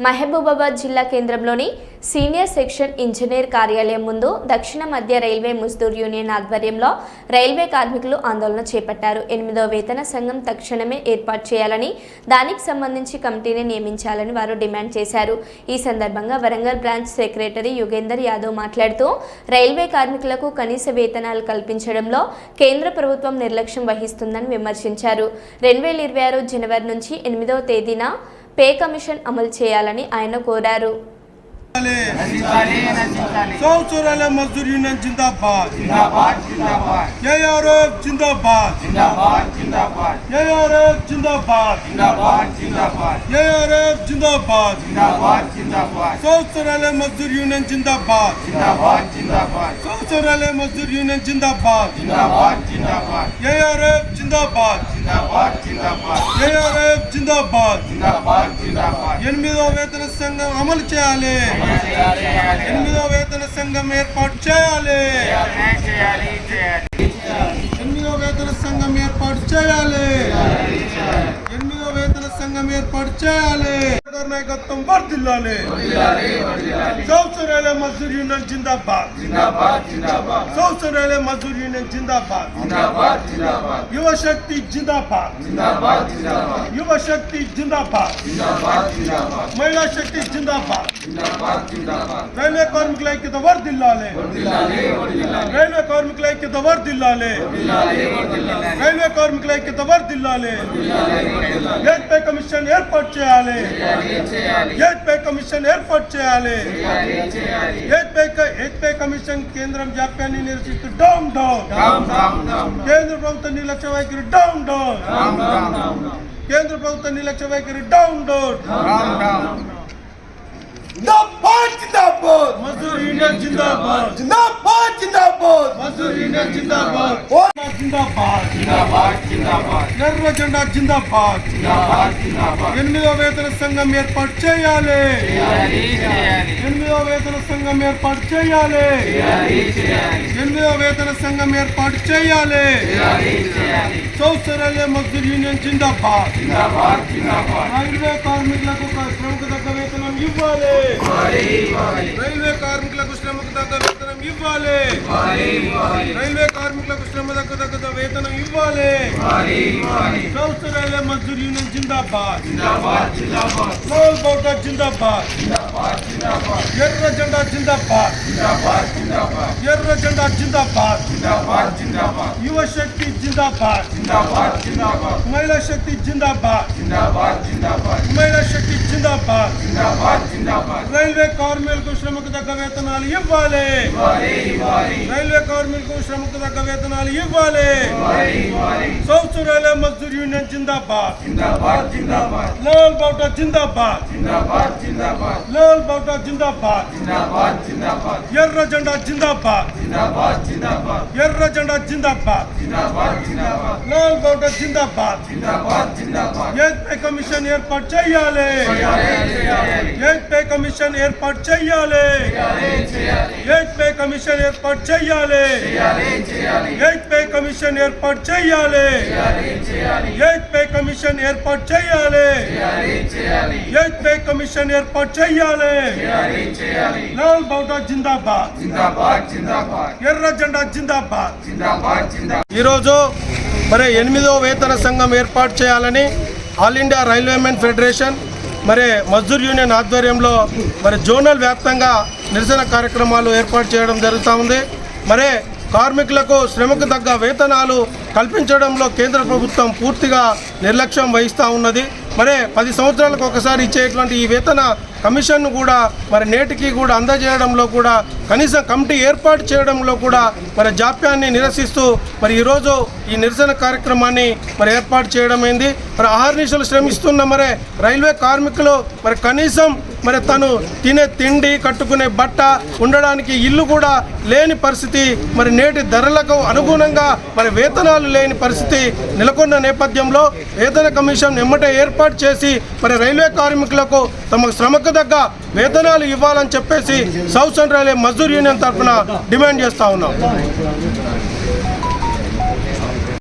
మహబూబాబాద్ జిల్లా కేంద్రంలోని senior section engineer కార్యాలయం ముందు దక్షిణ మధ్య రైల్వే మజ్దూర్ యూనియన్ ఆధ్వర్యంలో రైల్వే కార్మికులు ఆందోళన చేపట్టారు. ఎనిమిదో వేతన సంఘం తక్షణమే ఏర్పాటు చేయాలని దానికి సంబంధించి కమిటీని నియమించాలని వారు డిమాండ్ చేశారు. ఈ సందర్భంగా వరంగల్ బ్రాంచ్ సెక్రటరీ యుగేందర్ యాదవ్ మాట్లాడుతూ రైల్వే కార్మికులకు కనీస వేతనాలు కల్పించడంలో కేంద్ర ప్రభుత్వం నిర్లక్ష్యం వహిస్తుందని విమర్శించారు. రెండు వేల ఇరవై ఆరు జనవరి నుంచి ఎనిమిదవ తేదీన పే కమిషన్ అమలు చేయాలని ఆయన కోరారు. సంవత్సరాల మజ్దూర్ యూనియన్ జిందాబాద్. ఏఆర్ఎఫ్ జిందాబాద్. ఏఆర్ఎఫ్ జిందాబాద్. ఏఆర్ఎఫ్ జిందాబాద్. సంవత్సరాల మజ్దూర్ యూనియన్ జిందాబాద్. సంవత్సరాల మజ్దూర్ యూనియన్ జిందాబాద్. ఏఆర్ఎఫ్ జిందాబాద్. జిందాబాద్. ఎనిమిదో వేతన సంఘం అమలు చేయాలి. ఎనిమిదో వేతన సంఘం ఏర్పాటు చేయాలి. ఎనిమిదో వేతన సంఘం ఏర్పాటు చేయాలి. ఎనిమిదో వేతన సంఘం ఏర్పాటు చేయాలి. ನಾಯಕತ್ವ ಬರ್ತಿಲ್ಲಾನೆ ಸೌಸರಾಲೆ ಮಸೂರ್ ಯೂನಿಯನ್ ಜಿಂದಾಬಾದ್ ಸೌಸರಾಲೆ ಮಸೂರ್ ಯೂನಿಯನ್ ಜಿಂದಾಬಾದ್ ಯುವ ಶಕ್ತಿ ಜಿಂದಾಬಾದ್ ಯುವ ಶಕ್ತಿ ಜಿಂದಾಬಾದ್ ಮಹಿಳಾ ಶಕ್ತಿ ಜಿಂದಾಬಾದ್ ರೈಲ್ವೆ ಕಾರ್ಮಿಕರ ಐಕ್ಯದ ವರ್ದಿಲ್ಲಾಲೆ ರೈಲ್ವೆ ಕಾರ್ಮಿಕರ ಐಕ್ಯದ ವರ್ದಿಲ್ಲಾಲೆ ರೈಲ್ವೆ ಕಾರ್ಮಿಕರ ಐಕ್ಯದ ವರ್ದಿಲ್ಲಾಲೆ ಏರ್ಪೇ ಕಮಿಷನ್ ಏರ್ಪಾಟ್ చేయాలి హెచ్పై కమిషన్ ఏర్పాటు చేయాలి. హెచ్పై హెచ్పై కమిషన్ కేంద్రం జాప్యాన్ని నిరసిస్తూ డౌన్ డౌన్ కేంద్ర ప్రభుత్వ నిర్లక్ష్య వైఖరి డౌన్ డౌన్ కేంద్ర ప్రభుత్వ నిర్లక్ష్య వైఖరి డౌన్ డౌన్ जिंदाबाद जिंदाबाद మజదూర్ యూనియన్ జిందాబాద్ जिंदाबाद जिंदाबाद మజదూర్ యూనియన్ జిందాబాద్ జిందాబాద్ जिंदाबाद जिंदाबाद ఎర్ర జెండా జిందాబాద్ जिंदाबाद जिंदाबाद ఎనిమిదో వేతన సంఘం ఏర్పాటు చేయాలి చేయాలి చేయాలి ఎనిమిదో వేతన సంఘం ఏర్పాటు చేయాలి చేయాలి చేయాలి ఎనిమిదో వేతన సంఘం ఏర్పాటు చేయాలి చేయాలి చేయాలి సౌసరాలే మజ్దూర్ యూనియన్ జిందాబాద్ जिंदाबाद जिंदाबाद రైల్వే కార్మికులకు ఒక శ్రమకు తగ్గ వేతనం ఇవ్వాలి. రైల్వే కార్మికులకు శ్రమకు తగ్గ వేతనం ఇవ్వాలి. రైల్వే కార్మికులకు శ్రమ తగ్గ తగ్గ వేతనం ఇవ్వాలి. సౌత్ రైల్వే మజ్దూర్ యూనియన్ జిందాబాద్. లాల్ బౌటర్ జిందాబాద్. ఎర్ర జెండా జిందాబాద్. ఎర్ర జెండా జిందాబాద్ जिंदाबाद जिंदाबाद యువ శక్తి జిందాబాద్ जिंदाबाद जिंदाबाद మహిళా శక్తి జిందాబాద్ जिंदाबाद जिंदाबाद మహిళా శక్తి జిందాబాద్ जिंदाबाद जिंदाबाद రైల్వే కార్మికులకు శ్రమకు తగ్గ వేతనాలు ఇవ్వాలి ఇవ్వాలి ఇవ్వాలి రైల్వే కార్మికులకు శ్రమకు తగ్గ వేతనాలు ఇవ్వాలి ఇవ్వాలి ఇవ్వాలి సౌసరాలే మజ్దూర్ యూనియన్ జిందాబాద్ जिंदाबाद जिंदाबाद లాల్ బౌటా జిందాబాద్ जिंदाबाद जिंदाबाद లాల్ బౌటా జిందాబాద్ जिंदाबाद जिंदाबाद ఎర్ర జెండా జిందాబాద్ जिंदाबाद जिंदाबाद ఎర్ర జెండా జిందాబాద్ जिंदाबाद जिंदाबाद లాల్ బౌటా జిందాబాద్ जिंदाबाद जिंदाबाद ఏజ్ పే కమిషన్ ఏర్పాటు చేయాలి ఏజ్ పే కమిషన్ ఏర్పాటు చేయాలి ఏజ్ పే కమిషన్ ఏర్పాటు చేయాలి ఏజ్ పే కమిషన్ ఏర్పాటు చేయాలి ఏజ్ పే కమిషన్ ఏర్పాటు చేయాలి చేయాలి. కమిషన్ ఏర్పాటు చేయాలి. లాల్ జిందాబాద్. ఎర్ర జెండా జిందాబాద్. ఈరోజు మరి ఎనిమిదో వేతన సంఘం ఏర్పాటు చేయాలని ఆల్ ఇండియా రైల్వేమెన్ ఫెడరేషన్ మరి మజ్దూర్ యూనియన్ ఆధ్వర్యంలో మరి జోనల్ వ్యాప్తంగా నిరసన కార్యక్రమాలు ఏర్పాటు చేయడం జరుగుతూ ఉంది. మరి కార్మికులకు శ్రమకు తగ్గ వేతనాలు కల్పించడంలో కేంద్ర ప్రభుత్వం పూర్తిగా నిర్లక్ష్యం వహిస్తూ ఉన్నది. మరి పది సంవత్సరాలకు ఒకసారి ఇచ్చేటువంటి ఈ వేతన కమిషన్ను కూడా మరి నేటికి కూడా అందజేయడంలో కూడా కనీసం కమిటీ ఏర్పాటు చేయడంలో కూడా మరి జాప్యాన్ని నిరసిస్తూ మరి ఈరోజు ఈ నిరసన కార్యక్రమాన్ని మరి ఏర్పాటు చేయడమైంది. మరి ఆహర్నిశలు శ్రమిస్తున్న మరి రైల్వే కార్మికులు మరి కనీసం మరి తను తినే తిండి కట్టుకునే బట్ట ఉండడానికి ఇల్లు కూడా లేని పరిస్థితి మరి నేటి ధరలకు అనుగుణంగా మరి వేతనాలు లేని పరిస్థితి నెలకొన్న నేపథ్యంలో వేతన కమిషన్ ఎమ్మటే ఏర్పాటు చేసి మరి రైల్వే కార్మికులకు తమ శ్రమకు తగ్గ వేతనాలు ఇవ్వాలని చెప్పేసి south central railway Mazdoor union తరఫున డిమాండ్ చేస్తా ఉన్నాం.